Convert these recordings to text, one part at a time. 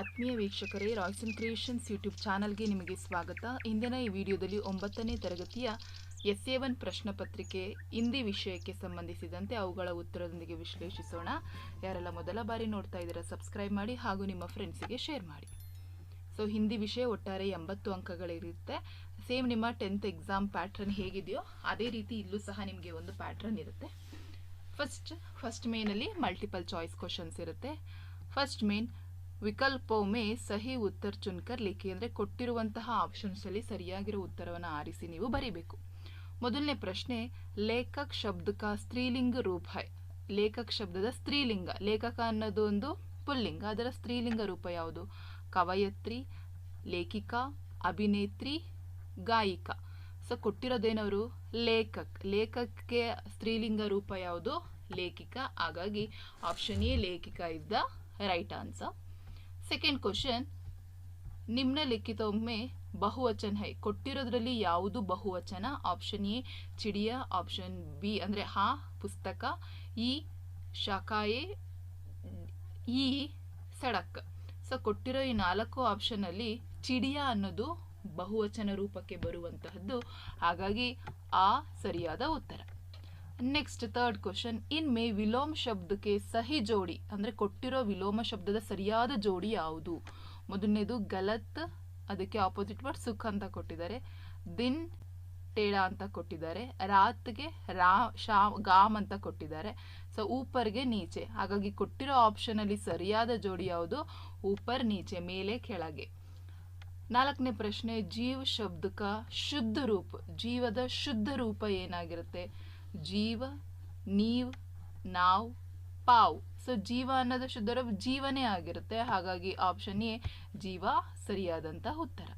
ಆತ್ಮೀಯ ವೀಕ್ಷಕರೇ Royson creations YouTube ಚಾನಲ್ಗೆ ನಿಮಗೆ ಸ್ವಾಗತ. ಇಂದಿನ ಈ ವಿಡಿಯೋದಲ್ಲಿ ಒಂಬತ್ತನೇ ತರಗತಿಯ ಎಸ್ ಎ ಒನ್ ಪ್ರಶ್ನೆ ಪತ್ರಿಕೆ ಹಿಂದಿ ವಿಷಯಕ್ಕೆ ಸಂಬಂಧಿಸಿದಂತೆ ಅವುಗಳ ಉತ್ತರದೊಂದಿಗೆ ವಿಶ್ಲೇಷಿಸೋಣ. ಯಾರೆಲ್ಲ ಮೊದಲ ಬಾರಿ ನೋಡ್ತಾ ಇದ್ದೀರಾ ಸಬ್ಸ್ಕ್ರೈಬ್ ಮಾಡಿ ಹಾಗೂ ನಿಮ್ಮ ಫ್ರೆಂಡ್ಸಿಗೆ ಶೇರ್ ಮಾಡಿ. ಸೊ ಹಿಂದಿ ವಿಷಯ ಒಟ್ಟಾರೆ ಎಂಬತ್ತು ಅಂಕಗಳಿರುತ್ತೆ. ಸೇಮ್ ನಿಮ್ಮ ಟೆಂತ್ ಎಕ್ಸಾಮ್ ಪ್ಯಾಟ್ರನ್ ಹೇಗಿದೆಯೋ, ಅದೇ ರೀತಿ ಇಲ್ಲೂ ಸಹ ನಿಮಗೆ ಒಂದು ಪ್ಯಾಟ್ರನ್ ಇರುತ್ತೆ. ಫಸ್ಟ್ ಫಸ್ಟ್ ಮೇನಲ್ಲಿ ಮಲ್ಟಿಪಲ್ ಚಾಯ್ಸ್ ಕ್ವಶನ್ಸ್ ಇರುತ್ತೆ. ಫಸ್ಟ್ ಮೇನ್ ವಿಕಲ್ಪೊಮ್ಮೆ ಸಹಿ ಉತ್ತರ ಚುನ್ಕರ್ ಲಿಖಿ ಅಂದರೆ ಕೊಟ್ಟಿರುವಂತಹ ಆಪ್ಷನ್ಸಲ್ಲಿ ಸರಿಯಾಗಿರೋ ಉತ್ತರವನ್ನು ಆರಿಸಿ ನೀವು ಬರೀಬೇಕು. ಮೊದಲನೇ ಪ್ರಶ್ನೆ, ಲೇಖಕ್ ಶಬ್ದಕ ಸ್ತ್ರೀಲಿಂಗ ರೂಪ ಲೇಖಕ್ ಶಬ್ದದ ಸ್ತ್ರೀಲಿಂಗ. ಲೇಖಕ ಅನ್ನೋದು ಒಂದು ಪುಲ್ಲಿಂಗ. ಅದರ ಸ್ತ್ರೀಲಿಂಗ ರೂಪ ಯಾವುದು? ಕವಯತ್ರಿ, ಲೇಖಿಕಾ, ಅಭಿನೇತ್ರಿ, ಗಾಯಿಕಾ. ಸೊ ಕೊಟ್ಟಿರೋದೇನವರು? ಲೇಖಕ್. ಲೇಖಕ್ಕೆ ಸ್ತ್ರೀಲಿಂಗ ರೂಪ ಯಾವುದು? ಲೇಖಿಕ. ಹಾಗಾಗಿ ಆಪ್ಷನ್ ಎ ಲೇಖಿಕ ಇದ್ದ ರೈಟ್ ಆನ್ಸರ್ ಸೆಕೆಂಡ್ ಕ್ವಶನ್ ನಿಮ್ನಲಿಖಿತೊಮ್ಮೆ ಬಹುವಚನ ಹೈ. ಕೊಟ್ಟಿರೋದ್ರಲ್ಲಿ ಯಾವುದು ಬಹುವಚನ? ಆಪ್ಷನ್ ಎ ಚಿಡಿಯ. ಆಪ್ಷನ್ ಬಿ ಅಂದರೆ ಹಾ, ಪುಸ್ತಕ. ಇ ಶಾಖಾಯೆ ಇ ಸಡಕ್. ಸೊ ಕೊಟ್ಟಿರೋ ಈ ನಾಲ್ಕು ಆಪ್ಷನಲ್ಲಿ ಚಿಡಿಯ ಅನ್ನೋದು ಬಹುವಚನ ರೂಪಕ್ಕೆ ಬರುವಂತಹದ್ದು. ಹಾಗಾಗಿ ಆ ಸರಿಯಾದ ಉತ್ತರ. ನೆಕ್ಸ್ಟ್ ಥರ್ಡ್ ಕ್ವಶನ್ ಇನ್ಮೆ ವಿಲೋಮ ಶಬ್ದಕ್ಕೆ ಸಹಿ ಜೋಡಿ, ಅಂದರೆ ಕೊಟ್ಟಿರೋ ವಿಲೋಮ ಶಬ್ದದ ಸರಿಯಾದ ಜೋಡಿ ಯಾವುದು? ಮೊದಲನೇದು ಗಲತ್, ಅದಕ್ಕೆ ಆಪೋಸಿಟ್ ವರ್ಡ್ ಸುಖ ಅಂತ ಕೊಟ್ಟಿದ್ದಾರೆ. ದಿನ್ ಟೇಡ ಅಂತ ಕೊಟ್ಟಿದ್ದಾರೆ. ರಾತ್ಗೆ ರಾ, ಶಾ, ಗಾಮ್ ಅಂತ ಕೊಟ್ಟಿದ್ದಾರೆ. ಸೊ ಊಪರ್ಗೆ ನೀಚೆ. ಹಾಗಾಗಿ ಕೊಟ್ಟಿರೋ ಆಪ್ಷನಲ್ಲಿ ಸರಿಯಾದ ಜೋಡಿ ಯಾವುದು? ಊಪರ್ ನೀಚೆ, ಮೇಲೆ, ಕೆಳಗೆ. ನಾಲ್ಕನೇ ಪ್ರಶ್ನೆ, ಜೀವ ಶಬ್ದಕ ಶುದ್ಧ ರೂಪ, ಜೀವದ ಶುದ್ಧ ರೂಪ ಏನಾಗಿರುತ್ತೆ? ಜೀವ, ನೀವ್, ನಾವ್, ಪಾವ್. ಸೊ ಜೀವ ಅನ್ನೋದು ಶುದ್ಧ ಜೀವನೇ ಆಗಿರುತ್ತೆ. ಹಾಗಾಗಿ ಆಪ್ಷನ್ ಎ ಜೀವ ಸರಿಯಾದಂಥ ಉತ್ತರ.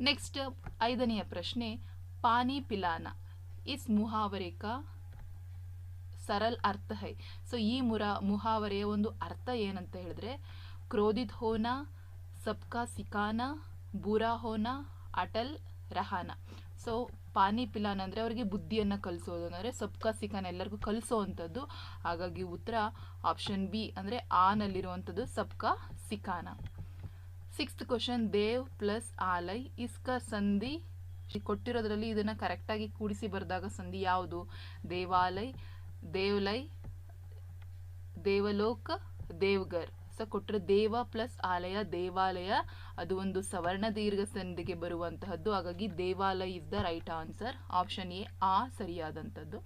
ನೆಕ್ಸ್ಟ್ ಐದನೆಯ ಪ್ರಶ್ನೆ ಪಾನಿ ಪಿಲಾನ ಇಸ್ ಮುಹಾವರಿಕ ಸರಲ್ ಅರ್ಥ ಹೈ. ಸೊ ಈ ಮುರಾ, ಮುಹಾವರೆಯ ಒಂದು ಅರ್ಥ ಏನಂತ ಹೇಳಿದ್ರೆ, ಕ್ರೋಧಿತ್ ಹೋನಾ, ಸಬ್ಕಾ ಸಿಕಾನ, ಬೂರಾ ಹೋನಾ, ಅಟಲ್ ರಹಾನ. ಸೊ ಪಾನಿ ಪಿಲಾನ್ ಅಂದರೆ ಅವರಿಗೆ ಬುದ್ಧಿಯನ್ನು ಕಲಿಸೋದು. ಅಂದರೆ ಸಬ್ಕಾ ಸಿಕಾನ ಎಲ್ಲರಿಗೂ ಕಲಿಸೋ ಅಂಥದ್ದು ಹಾಗಾಗಿ ಉತ್ತರ ಆಪ್ಷನ್ ಬಿ ಅಂದರೆ ಆನಲ್ಲಿರುವಂಥದ್ದು ಸಬ್ಕಾ ಸಿಕಾನ ಸಿಕ್ಸ್ತ್ ಕ್ವಶನ್ ದೇವ್ ಪ್ಲಸ್ ಆಲೈ ಇಸ್ಕ ಸಂಧಿ ಕೊಟ್ಟಿರೋದ್ರಲ್ಲಿ ಇದನ್ನು ಕರೆಕ್ಟಾಗಿ ಕೂಡಿಸಿ ಬರೆದಾಗ ಸಂಧಿ ಯಾವುದು? ದೇವಾಲಯ್ ದೇವ್ಲೈ ದೇವಲೋಕ ದೇವ್ಗರ್ ಸೊ ಕೊಟ್ಟರೆ ದೇವ ಪ್ಲಸ್ ಆಲಯ, ದೇವಾಲಯ. ಅದು ಒಂದು ಸವರ್ಣ ದೀರ್ಘ ಸಂಧಿಗೆ ಬರುವಂತಹದ್ದು. ಹಾಗಾಗಿ ದೇವಾಲಯ is the right answer option A ಆ ಸರಿಯಾದಂಥದ್ದು.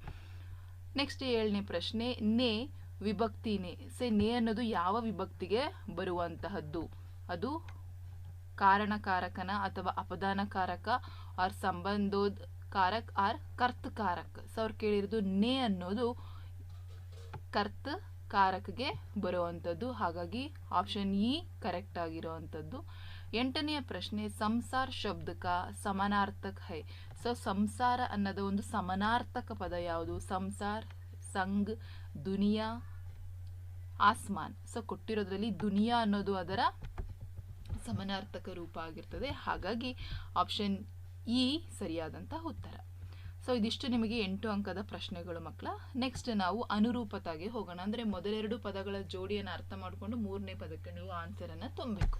ನೆಕ್ಸ್ಟ್ ಏಳನೇ ಪ್ರಶ್ನೆ, ನೇ, ವಿಭಕ್ತಿ ನೇ. ಸೆ, ನೇ ಅನ್ನೋದು ಯಾವ ವಿಭಕ್ತಿಗೆ ಬರುವಂತಹದ್ದು? ಅದು ಕಾರಣಕಾರಕನ ಅಥವಾ ಅಪದಾನಕಾರಕ ಆರ್ ಸಂಬಂಧೋದ್ ಕಾರಕ್ ಆರ್ ಕರ್ತಕಾರಕ್. ಸೊ ಅವ್ರು ಕೇಳಿರೋದು ನೇ ಅನ್ನೋದು ಕರ್ತ ಕಾರಕ್ಗೆ ಬರುವಂಥದ್ದು ಹಾಗಾಗಿ ಆಪ್ಷನ್ ಇ ಕರೆಕ್ಟ್ ಆಗಿರುವಂಥದ್ದು ಎಂಟನೆಯ ಪ್ರಶ್ನೆ, ಸಂಸಾರ ಶಬ್ದಕ ಸಮಾನಾರ್ಥಕ ಹೈ. ಸೊ ಸಂಸಾರ ಅನ್ನೋದು ಒಂದು ಸಮಾನಾರ್ಥಕ ಪದ ಯಾವುದು? ಸಂಸಾರ್ ಸಂಗ್ ದುನಿಯಾ, ಆಸ್ಮಾನ್. ಸೊ ಕೊಟ್ಟಿರೋದ್ರಲ್ಲಿ ದುನಿಯಾ ಅನ್ನೋದು ಅದರ ಸಮಾನಾರ್ಥಕ ರೂಪ ಆಗಿರ್ತದೆ. ಹಾಗಾಗಿ ಆಪ್ಷನ್ ಇ ಸರಿಯಾದಂತಹ ಉತ್ತರ. ಸೊ ಇದಿಷ್ಟು ನಿಮಗೆ ಎಂಟು ಅಂಕದ ಪ್ರಶ್ನೆಗಳು ಮಕ್ಕಳ. ನೆಕ್ಸ್ಟ್ ನಾವು ಅನುರೂಪತಾಗೆ ಹೋಗೋಣ. ಅಂದರೆ ಮೊದಲೆರಡು ಪದಗಳ ಜೋಡಿಯನ್ನು ಅರ್ಥ ಮಾಡಿಕೊಂಡು ಮೂರನೇ ಪದಕ್ಕೆ ನೀವು ಆನ್ಸರನ್ನು ತುಂಬಬೇಕು.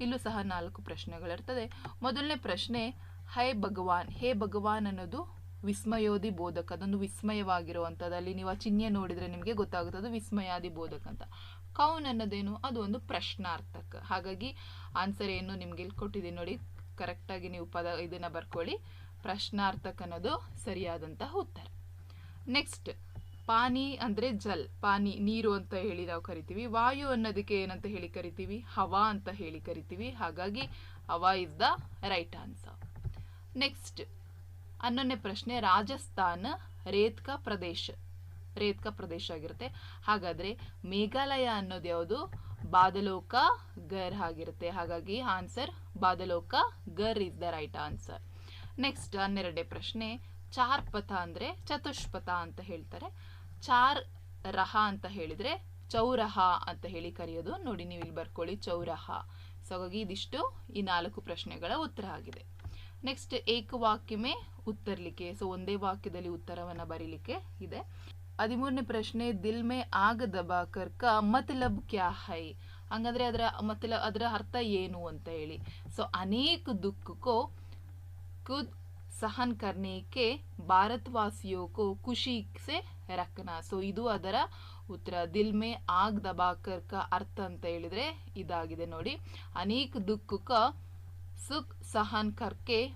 ಇಲ್ಲೂ ಸಹ ನಾಲ್ಕು ಪ್ರಶ್ನೆಗಳಿರ್ತದೆ. ಮೊದಲನೇ ಪ್ರಶ್ನೆ, ಹೈ ಭಗವಾನ್, ಹೇ ಭಗವಾನ್ ಅನ್ನೋದು ವಿಸ್ಮಯೋದಿ ಬೋಧಕ, ಅದೊಂದು ವಿಸ್ಮಯವಾಗಿರುವಂಥದ್ದು ಅಲ್ಲಿ ನೀವು ಆ ಚಿಹ್ನೆ ನೋಡಿದರೆ ನಿಮಗೆ ಗೊತ್ತಾಗುತ್ತೆ, ಅದು ವಿಸ್ಮಯಾದಿ ಬೋಧಕ ಅಂತ. ಕೌನ್ ಅನ್ನೋದೇನು? ಅದು ಒಂದು ಪ್ರಶ್ನಾರ್ಥಕ. ಹಾಗಾಗಿ ಆನ್ಸರ್ ಏನು ನಿಮ್ಗೆ ಇಲ್ಲಿ ಕೊಟ್ಟಿದ್ದೀನಿ ನೋಡಿ. ಕರೆಕ್ಟಾಗಿ ನೀವು ಪದ ಇದನ್ನು ಬರ್ಕೊಳ್ಳಿ. ಪ್ರಶ್ನಾರ್ಥಕ ಅನ್ನೋದು ಸರಿಯಾದಂತಹ ಉತ್ತರ. ನೆಕ್ಸ್ಟ್ ಪಾನಿ ಅಂದರೆ ಜಲ್. ಪಾನಿ ನೀರು ಅಂತ ಹೇಳಿ ನಾವು ಕರಿತೀವಿ. ವಾಯು ಅನ್ನೋದಕ್ಕೆ ಏನಂತ ಹೇಳಿ ಕರಿತೀವಿ? ಹವಾ ಅಂತ ಹೇಳಿ ಕರಿತೀವಿ. ಹಾಗಾಗಿ ಹವಾ is the right answer next ಹನ್ನೊಂದನೇ ಪ್ರಶ್ನೆ, ರಾಜಸ್ಥಾನ, ರೇತ್ಕ ಪ್ರದೇಶ. ರೇತ್ಕ ಪ್ರದೇಶ ಆಗಿರುತ್ತೆ. ಹಾಗಾದ್ರೆ ಮೇಘಾಲಯ ಅನ್ನೋದು ಯಾವುದು? ಬಾದಲೋಕ ಗರ್ ಆಗಿರುತ್ತೆ. ಹಾಗಾಗಿ ಆನ್ಸರ್ ಬಾದಲೋಕ ಗರ್ is the right answer next ಹನ್ನೆರಡನೇ ಪ್ರಶ್ನೆ ಚಾರ್ ಪಥ ಅಂದರೆ ಚತುಷ್ಪಥ ಅಂತ ಹೇಳ್ತಾರೆ. ಚಾರ್ ರಹ ಅಂತ ಹೇಳಿದರೆ ಚೌರಹ ಅಂತ ಹೇಳಿ ಕರೆಯೋದು. ನೋಡಿ ನೀವು ಇಲ್ಲಿ ಬರ್ಕೊಳ್ಳಿ, ಚೌರಹ. ಸೊ ಹಾಗಾಗಿ ಇದಿಷ್ಟು ಈ ನಾಲ್ಕು ಪ್ರಶ್ನೆಗಳ ಉತ್ತರ ಆಗಿದೆ. ನೆಕ್ಸ್ಟ್ ಏಕವಾಕ್ಯಮೇ ಉತ್ತರಲಿಕ್ಕೆ ಸೊ ಒಂದೇ ವಾಕ್ಯದಲ್ಲಿ ಉತ್ತರವನ್ನು ಬರೀಲಿಕ್ಕೆ ಇದೆ. ಹದಿಮೂರನೇ ಪ್ರಶ್ನೆ ದಿಲ್ ಮೇ ಆಗ ದಬಾಕರ್ ಕ ಮತ್ಲಬ್ ಕ್ಯಾ ಹೈ? ಹಂಗಂದ್ರೆ ಅದರ ಮತ್ಲ, ಅದರ ಅರ್ಥ ಏನು ಅಂತ ಹೇಳಿ. ಸೊ ಅನೇಕ ದುಃಖಕ್ಕೋ खुद ಸಹನ್ ಕರ್ನೇಕೆ ಭಾರತವಾಸಿಯೋಕು ಖುಷಿ ಸೆ ರಕ್ನ. ಸೊ, ಇದು ಅದರ ಉತ್ತರ. ದಿಲ್ ಮೇ ಆಗ್ ಕ ಅರ್ಥ ಅಂತ ಹೇಳಿದ್ರೆ ಇದಾಗಿದೆ ನೋಡಿ. ಅನೇಕ ದುಃಖಕ್ಕ ಸುಖ್ ಸಹನ್ ಕರ್ಕೆ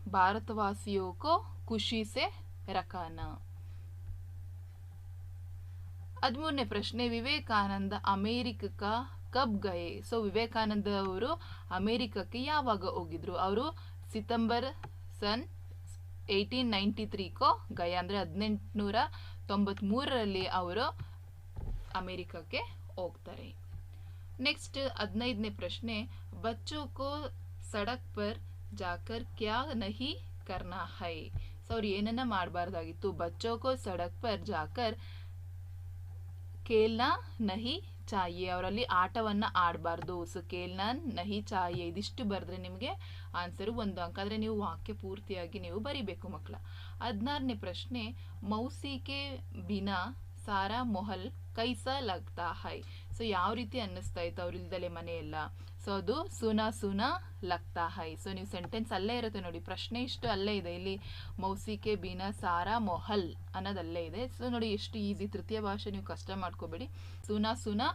ಕೋ ಖುಷಿ ಸೆ ರಕಾನ. ಹದಿಮೂರನೇ ಪ್ರಶ್ನೆ, ವಿವೇಕಾನಂದ ಅಮೇರಿಕಕ್ಕ ಕಬ್ ಗಯೆ? ಸೊ, ವಿವೇಕಾನಂದ ಅವರು ಅಮೇರಿಕಕ್ಕೆ ಯಾವಾಗ ಹೋಗಿದ್ರು? ಅವರು ಸಿತಂಬರ್ ಸನ್ ಏಯ್ಟೀನ್ ನೈಂಟಿ ತ್ರೀಕೋ ಗಯ ಅಂದರೆ ಹದಿನೆಂಟುನೂರ ತೊಂಬತ್ತ್ಮೂರರಲ್ಲಿ ಅವರು ಅಮೇರಿಕಕ್ಕೆ ಹೋಗ್ತಾರೆ. ನೆಕ್ಸ್ಟ್ ಹದಿನೈದನೇ ಪ್ರಶ್ನೆ, ಬಚ್ಚೋ ಕೋ ಸಡಕ್ ಪರ್ ಜಾಕರ್ ಕ್ಯಾ ನಹಿ ಕರ್ನಾ ಹೈ? ಸೊ ಅವ್ರು ಏನನ್ನ ಮಾಡಬಾರ್ದಾಗಿತ್ತು? ಬಚ್ಚೋಕೋ ಸಡಕ್ ಪರ್ ಜಾಕರ್ ಕೇಲ್ನ ನಹಿ ಚಾಯೆ ಅವರಲ್ಲಿ ಆಟವನ್ನ ಆಡಬಾರ್ದು. ಸೊ ನನ್ ನಹಿ ಚಾಯೆ ಇದಿಷ್ಟು ಬರೆದ್ರೆ ನಿಮಗೆ ಆನ್ಸರ್ ಒಂದು ಅಂಕ. ಅಂದರೆ ನೀವು ವಾಕ್ಯ ಪೂರ್ತಿಯಾಗಿ ನೀವು ಬರಿಬೇಕು ಮಕ್ಕಳ ಹದಿನಾರನೇ ಪ್ರಶ್ನೆ, ಮೌಸಿಕೆ ಬಿನಾ, ಸಾರಾ ಮೊಹಲ್ ಕೈಸ ಲಗ್ತಾ ಹೈ. ಸೊ ಯಾವ ರೀತಿ ಅನ್ನಿಸ್ತಾ ಇತ್ತು ಅವ್ರಿಲ್ದಲೆ ಮನೆ ಎಲ್ಲ ಸೊ ಅದು ಸುನಾ ಸುನಾ ಲಗ್ತಾ ಹೈ. ಸೊ ನೀವು ಸೆಂಟೆನ್ಸ್ ಅಲ್ಲೇ ಇರುತ್ತೆ ನೋಡಿ. ಪ್ರಶ್ನೆ ಇಷ್ಟು ಅಲ್ಲೇ ಇದೆ. ಇಲ್ಲಿ ಮೌಸಿಕೆ, ಬೀನಾ, ಸಾರಾ, ಮೊಹಲ್ ಅನ್ನೋದು ಅಲ್ಲೇ ಇದೆ. ಸೊ ನೋಡಿ ಎಷ್ಟು ಈಸಿ. ತೃತೀಯ ಭಾಷೆ ನೀವು ಕಷ್ಟ ಮಾಡ್ಕೋಬೇಡಿ. ಸುನಾ ಸುನಾ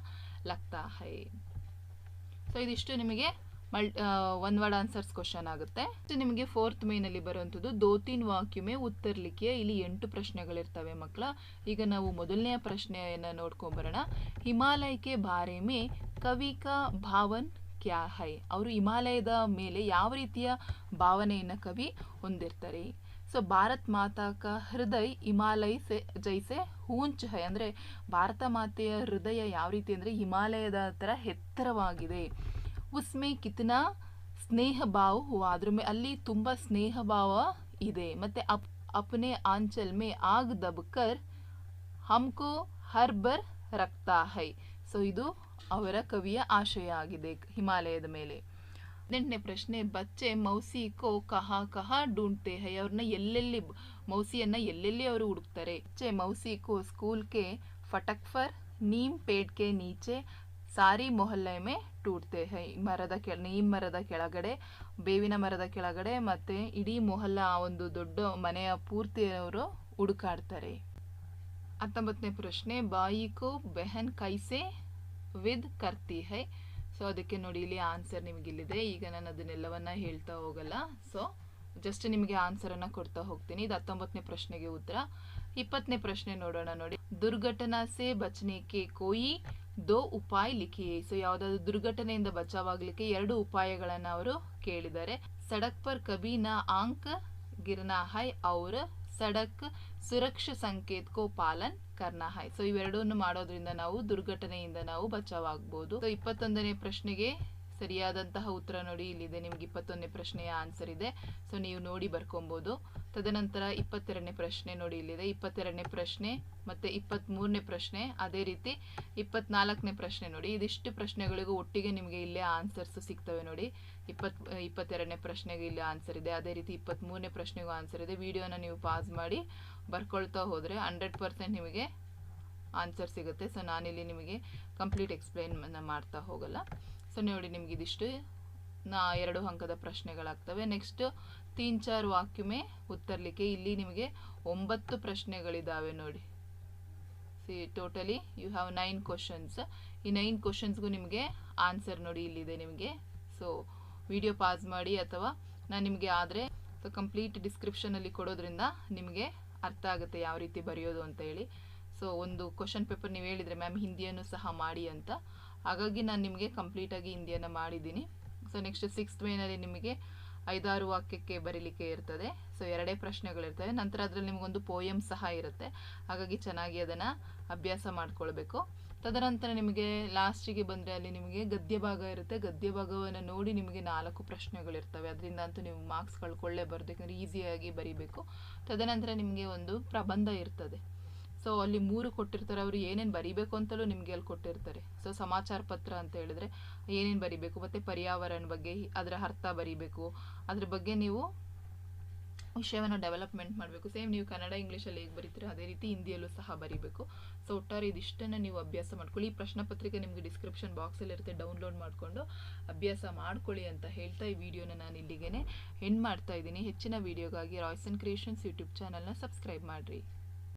ಲಗ್ತಾ ಹೈ. ಸೊ ಇದಿಷ್ಟು ನಿಮಗೆ ಮಲ್ ಒನ್ ವರ್ಡ್ ಆನ್ಸರ್ಸ್ ಕ್ವಶನ್ ಆಗುತ್ತೆ. ನಿಮಗೆ ಫೋರ್ತ್ ಮೇನಲ್ಲಿ ಬರುವಂಥದ್ದು ದೋತಿನ್ ವಾಕ್ಯುಮೆ ಉತ್ತರ್ಲಿಕ್ಕೆ ಇಲ್ಲಿ ಎಂಟು ಪ್ರಶ್ನೆಗಳಿರ್ತವೆ ಮಕ್ಕಳ ಈಗ ನಾವು ಮೊದಲನೆಯ ಪ್ರಶ್ನೆಯನ್ನು ನೋಡ್ಕೊಂಬರೋಣ. ಹಿಮಾಲಯಕ್ಕೆ ಬಾರೆ ಮೇ ಕವಿಕಾ ಭಾವನ್ ಕ್ಯಾ ಹೈ? ಅವರು ಹಿಮಾಲಯದ ಮೇಲೆ ಯಾವ ರೀತಿಯ ಭಾವನೆಯನ್ನು ಕವಿ ಹೊಂದಿರ್ತಾರೆ? ಸೊ ಭಾರತ್ ಮಾತಾ ಕಾ ಹೃದಯ ಹಿಮಾಲಯ ಸೆ, ಜೈಸೆ ಹೂಂಚ್ ಹೈ. ಅಂದರೆ ಭಾರತ ಮಾತೆಯ ಹೃದಯ ಯಾವ ರೀತಿ ಅಂದರೆ ಹಿಮಾಲಯದ ಥರ ಎತ್ತರವಾಗಿದೆ. ಉಸ್ಮೆ ಕಿತನಾ ಸ್ನೇಹ ಭಾವ ಹುವಾ. ಅದ್ರ ಮೇ ಅಲ್ಲಿ ತುಂಬ ಸ್ನೇಹ ಭಾವ ಇದೆ. ಮತ್ತೆ ಅಪ್, ಅಪ್ನೆ ಆಂಚಲ್ ಮೇ ಆಗ್ ದಬ್ಕರ್ ಹಮ್ಕೋ ಹರ್ ಬರ್ ರಕ್ತಾ ಹೈ. ಸೊ ಇದು ಅವರ ಕವಿಯ ಆಶಯ ಆಗಿದೆ ಹಿಮಾಲಯದ ಮೇಲೆ. ಹದಿನೆಂಟನೇ ಪ್ರಶ್ನೆ, ಬಚ್ಚೆ ಮೌಸಿ ಕೋ ಕಹಾ ಕಹಾ ಡೂಂಡ್ತೆ ಹೈ. ಅವ್ರನ್ನ ಎಲ್ಲೆಲ್ಲಿ ಮೌಸಿಯನ್ನ ಎಲ್ಲೆಲ್ಲಿ ಅವರು ಹುಡುಕ್ತಾರೆ? ಬಚ್ಚೆ ಮೌಸಿ ಕೋ ಸ್ಕೂಲ್ ಕೆ ಫಟಕ್ ಫರ್ ನೀಮ್ ಕೆ ನೀಚೆ ಸಾರಿ ಮೊಹಲ್ಲೆ ಮೇ ಟೂಟ್ತೆ ಹೈ, ಮರದ ಕೆಳ ನೀಮ್ ಮರದ ಕೆಳಗಡೆ, ಬೇವಿನ ಮರದ ಕೆಳಗಡೆ ಮತ್ತೆ ಇಡೀ ಮೊಹಲ್ಲ ಆ ಒಂದು ದೊಡ್ಡ ಮನೆಯ ಪೂರ್ತಿಯವರು ಹುಡುಕಾಡ್ತಾರೆ. ಹತ್ತೊಂಬತ್ತನೇ ಪ್ರಶ್ನೆ ಬಾಯಿಕು ಬೆಹನ್ ಕೈಸೆ ವಿದ್ ಕರ್ತಿ ಹೈ? ಸೊ ಅದಕ್ಕೆ ನೋಡಿ ಇಲ್ಲಿ ಆನ್ಸರ್ ನಿಮಗಿಲ್ಲಿದೆ. ಈಗ ನಾನು ಅದನ್ನೆಲ್ಲವನ್ನ ಹೇಳ್ತಾ ಹೋಗಲ್ಲ. ಸೊ ಜಸ್ಟ್ ನಿಮಗೆ ಆನ್ಸರನ್ನು ಕೊಡ್ತಾ ಹೋಗ್ತೀನಿ. ಇದು ಹತ್ತೊಂಬತ್ತನೇ ಪ್ರಶ್ನೆಗೆ ಉತ್ತರ. ಇಪ್ಪತ್ತನೇ ಪ್ರಶ್ನೆ ನೋಡೋಣ ನೋಡಿ. ದುರ್ಘಟನಾ ಸೆ ಬಚನೆಗೆ ಕೋಯಿ? ದೋ ಉಪಾಯ ಲಿಖಿಯೇ. ಸೊ, ಯಾವ್ದಾದ್ರು ದುರ್ಘಟನೆಯಿಂದ ಬಚಾವಾಗಲಿಕ್ಕೆ ಎರಡು ಉಪಾಯಗಳನ್ನು ಅವರು ಕೇಳಿದ್ದಾರೆ. ಸಡಕ್ ಪರ್ ಕಬಿ ನ ಆಂಕ್ ಗಿರ್ನಾ ಹೈ ಅವ್ರ ಸಡಕ್ ಸುರಕ್ಷಾ ಸಂಕೇತ್ ಕೋ ಪಾಲನ್ ಕರ್ನಾ ಹೈ. ಸೊ, ಇವೆರಡನ್ನು ಮಾಡೋದ್ರಿಂದ ನಾವು ದುರ್ಘಟನೆಯಿಂದ ನಾವು ಬಚಾವಾಗ್ಬೋದು. ಸೊ, ಇಪ್ಪತ್ತೊಂದನೇ ಪ್ರಶ್ನೆಗೆ ಸರಿಯಾದಂತಹ ಉತ್ತರ ನೋಡಿ, ಇಲ್ಲಿದೆ ನಿಮ್ಗೆ ಇಪ್ಪತ್ತೊಂದನೇ ಪ್ರಶ್ನೆಯ ಆನ್ಸರ್ ಇದೆ. ಸೊ ನೀವು ನೋಡಿ ಬರ್ಕೊಬೋದು. ತದನಂತರ ಇಪ್ಪತ್ತೆರಡನೇ ಪ್ರಶ್ನೆ ನೋಡಿ, ಇಲ್ಲಿದೆ. ಇಪ್ಪತ್ತೆರಡನೇ ಪ್ರಶ್ನೆ ಮತ್ತೆ ಇಪ್ಪತ್ತ್ಮೂರನೇ ಪ್ರಶ್ನೆ, ಅದೇ ರೀತಿ ಇಪ್ಪತ್ನಾಲ್ಕನೇ ಪ್ರಶ್ನೆ ನೋಡಿ. ಇದಿಷ್ಟು ಪ್ರಶ್ನೆಗಳಿಗೂ ಒಟ್ಟಿಗೆ ನಿಮಗೆ ಇಲ್ಲೇ ಆನ್ಸರ್ಸ್ ಸಿಗ್ತವೆ ನೋಡಿ. ಇಪ್ಪತ್, ಇಪ್ಪತ್ತೆರಡನೇ ಪ್ರಶ್ನೆಗೆ ಇಲ್ಲಿ ಆನ್ಸರ್ ಇದೆ. ಅದೇ ರೀತಿ ಇಪ್ಪತ್ತ್ಮೂರನೇ ಪ್ರಶ್ನೆಗೂ ಆನ್ಸರ್ ಇದೆ. ವಿಡಿಯೋನ ನೀವು ಪಾಸ್ ಮಾಡಿ ಬರ್ಕೊಳ್ತಾ ಹೋದರೆ ಹಂಡ್ರೆಡ್ ಪರ್ಸೆಂಟ್ ನಿಮಗೆ ಆನ್ಸರ್ ಸಿಗುತ್ತೆ. ಸೊ ನಾನಿಲ್ಲಿ ನಿಮಗೆ ಕಂಪ್ಲೀಟ್ ಎಕ್ಸ್ಪ್ಲೈನ್ ಮಾಡ್ತಾ ಹೋಗಲ್ಲ. ಸೊ ನೋಡಿ, ನಿಮ್ಗೆ ಇದಿಷ್ಟು. ನಾ ಎರಡು ಅಂಕದ ಪ್ರಶ್ನೆಗಳಾಗ್ತವೆ. ನೆಕ್ಸ್ಟ್ ತೀನ್ ಚಾರ್ ವಾಕ್ಯಮೆ ಉತ್ತರ್ಲಿಕ್ಕೆ ಇಲ್ಲಿ ನಿಮಗೆ ಒಂಬತ್ತು ಪ್ರಶ್ನೆಗಳಿದ್ದಾವೆ ನೋಡಿ. See totally you have nine questions ಈ ನೈನ್ ಕ್ವಶನ್ಸ್ಗೂ ನಿಮಗೆ ಆನ್ಸರ್ ನೋಡಿ ಇಲ್ಲಿದೆ ನಿಮಗೆ. ಸೊ ವಿಡಿಯೋ ಪಾಸ್ ಮಾಡಿ ಅಥವಾ ನಾನು ನಿಮಗೆ ಆದರೆ ಕಂಪ್ಲೀಟ್ ಡಿಸ್ಕ್ರಿಪ್ಷನಲ್ಲಿ ಕೊಡೋದ್ರಿಂದ ನಿಮಗೆ ಅರ್ಥ ಆಗುತ್ತೆ ಯಾವ ರೀತಿ ಬರೆಯೋದು ಅಂತ ಹೇಳಿ. ಸೊ ಒಂದು ಕ್ವಶನ್ ಪೇಪರ್ ನೀವು ಹೇಳಿದರೆ ಮ್ಯಾಮ್ ಹಿಂದಿಯನ್ನು ಸಹ ಮಾಡಿ ಅಂತ. ಹಾಗಾಗಿ ನಾನು ನಿಮಗೆ ಕಂಪ್ಲೀಟಾಗಿ ಹಿಂದಿಯನ್ನು ಮಾಡಿದ್ದೀನಿ. ಸೊ ನೆಕ್ಸ್ಟ್ ಸಿಕ್ಸ್ತ್ ಮೇನಲ್ಲಿ ನಿಮಗೆ ಐದಾರು ವಾಕ್ಯಕ್ಕೆ ಬರೀಲಿಕ್ಕೆ ಇರ್ತದೆ. ಸೊ ಎರಡೇ ಪ್ರಶ್ನೆಗಳಿರ್ತವೆ ನಂತರ ಅದರಲ್ಲಿ ನಿಮಗೊಂದು ಪೋಯಮ್ ಸಹ ಇರುತ್ತೆ. ಹಾಗಾಗಿ ಚೆನ್ನಾಗಿ ಅದನ್ನು ಅಭ್ಯಾಸ ಮಾಡಿಕೊಳ್ಬೇಕು. ತದನಂತರ ನಿಮಗೆ ಲಾಸ್ಟಿಗೆ ಬಂದರೆ ಅಲ್ಲಿ ನಿಮಗೆ ಗದ್ಯ ಭಾಗ ಇರುತ್ತೆ. ಗದ್ಯ ಭಾಗವನ್ನು ನೋಡಿ ನಿಮಗೆ ನಾಲ್ಕು ಪ್ರಶ್ನೆಗಳಿರ್ತವೆ ಅದರಿಂದ ಅಂತೂ ನೀವು ಮಾರ್ಕ್ಸ್ ಕಳ್ಕೊಳ್ಳೇಬಾರ್ದು, ಯಾಕಂದರೆ ಈಸಿಯಾಗಿ ಬರೀಬೇಕು. ತದನಂತರ ನಿಮಗೆ ಒಂದು ಪ್ರಬಂಧ ಇರ್ತದೆ. ಸೊ ಅಲ್ಲಿ ಮೂರು ಕೊಟ್ಟಿರ್ತಾರೆ, ಅವರು ಏನೇನು ಬರಿಬೇಕು ಅಂತಲೂ ನಿಮಗೆ ಅಲ್ಲಿ ಕೊಟ್ಟಿರ್ತಾರೆ. ಸೊ ಸಮಾಚಾರ ಪತ್ರ ಅಂತ ಹೇಳಿದ್ರೆ, ಏನೇನು ಬರಿಬೇಕು? ಮತ್ತು ಪರ್ಯಾವರಣ ಬಗ್ಗೆ, ಅದರ ಅರ್ಥ ಬರಿಬೇಕು. ಅದ್ರ ಬಗ್ಗೆ ನೀವು ವಿಷಯವನ್ನು ಡೆವಲಪ್ಮೆಂಟ್ ಮಾಡಬೇಕು. ಸೇಮ್ ನೀವು ಕನ್ನಡ ಇಂಗ್ಲೀಷಲ್ಲಿ ಹೇಗೆ ಬರೀತೀರೋ ಅದೇ ರೀತಿ ಹಿಂದಿಯಲ್ಲೂ ಸಹ ಬರೀಬೇಕು. ಸೊ ಒಟ್ಟಾರೆ ಇದಿಷ್ಟನ್ನು ನೀವು ಅಭ್ಯಾಸ ಮಾಡ್ಕೊಳ್ಳಿ. ಈ ಪ್ರಶ್ನೆ ಪತ್ರಿಕೆ ನಿಮಗೆ ಡಿಸ್ಕ್ರಿಪ್ಷನ್ ಬಾಕ್ಸಲ್ಲಿರುತ್ತೆ ಡೌನ್ಲೋಡ್ ಮಾಡಿಕೊಂಡು ಅಭ್ಯಾಸ ಮಾಡ್ಕೊಳ್ಳಿ ಅಂತ ಹೇಳ್ತಾ ಈ ವಿಡಿಯೋನ ನಾನು ಇಲ್ಲಿಗೆ ಎಂಡ್ ಮಾಡ್ತಾ ಇದ್ದೀನಿ. ಹೆಚ್ಚಿನ ವಿಡಿಯೋಗಾಗಿ ರಾಯ್ಸನ್ ಕ್ರಿಯೇಷನ್ಸ್ ಯೂಟ್ಯೂಬ್ ಚಾನಲ್ನ ಸಬ್ಸ್ಕ್ರೈಬ್ ಮಾಡಿರಿ.